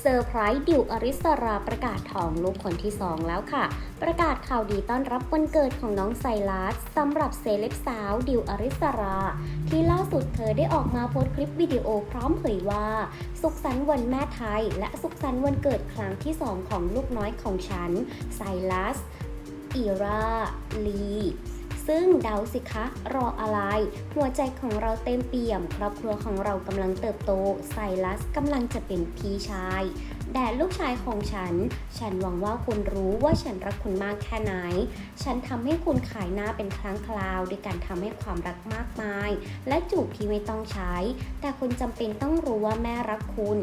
เซอร์ไพรส์ดิวอริสราประกาศท้องลูกคนที่ 2 แล้วค่ะ ประกาศข่าวดีต้อนรับวันเกิดของน้องไซรัสสำหรับเซเลบสาวดิวอริสรา ที่ล่าสุดเธอได้ออกมาโพสต์คลิปวิดีโอพร้อมเผยว่า สุขสันต์วันแม่ไทย และสุขสันต์วันเกิดครั้งที่ 2 ของลูกน้อยของฉันไซรัสอีราลี ซึ่งเดาสิคะรออะไร หัวใจของเราเต็มเปี่ยม ครอบครัวของเรากำลังเติบโตไซรัสกำลังจะเป็นพี่ชายแด่ลูกชายของฉัน ฉันหวังว่าคุณรู้ว่าฉันรักคุณมากแค่ไหน ฉันทำให้คุณขายหน้าเป็นครั้งคราวด้วยการทำให้ความรักมากมาย และจูบที่ไม่ต้องใช้ แต่คุณจำเป็นต้องรู้ว่าแม่รักคุณ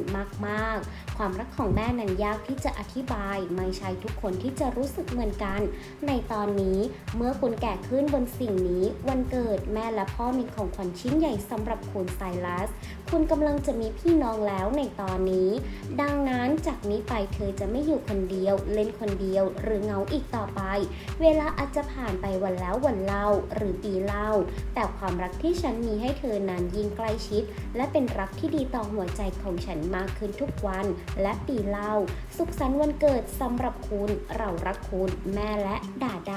มากๆ ความรักของแม่นั้นยากที่จะอธิบาย ไม่ใช่ทุกคนที่จะรู้สึกเหมือนกัน ในตอนนี้เมื่อคุณแก่ขึ้นบนสิ่งนี้ วันเกิดแม่และพ่อมีของขวัญชิ้นใหญ่สำหรับคุณไซรัส คุณกำลังจะมีพี่น้องแล้วในตอนนี้ ดังนั้นจากนี้ไปเธอจะไม่อยู่คนเดียว เล่นคนเดียว หรือเงาอีกต่อไป เวลาอาจจะผ่านไปวันแล้ววันเล่าหรือปีเล่า แต่ความรักที่ฉันมีให้เธอนั้นยิ่งใกล้ชิด และเป็นรักที่ดีต่อหัวใจของฉันมากขึ้นทุกวัน และปีเล่า สุขสันต์วันเกิดสำหรับคุณ เรารักคุณ แม่และดาดา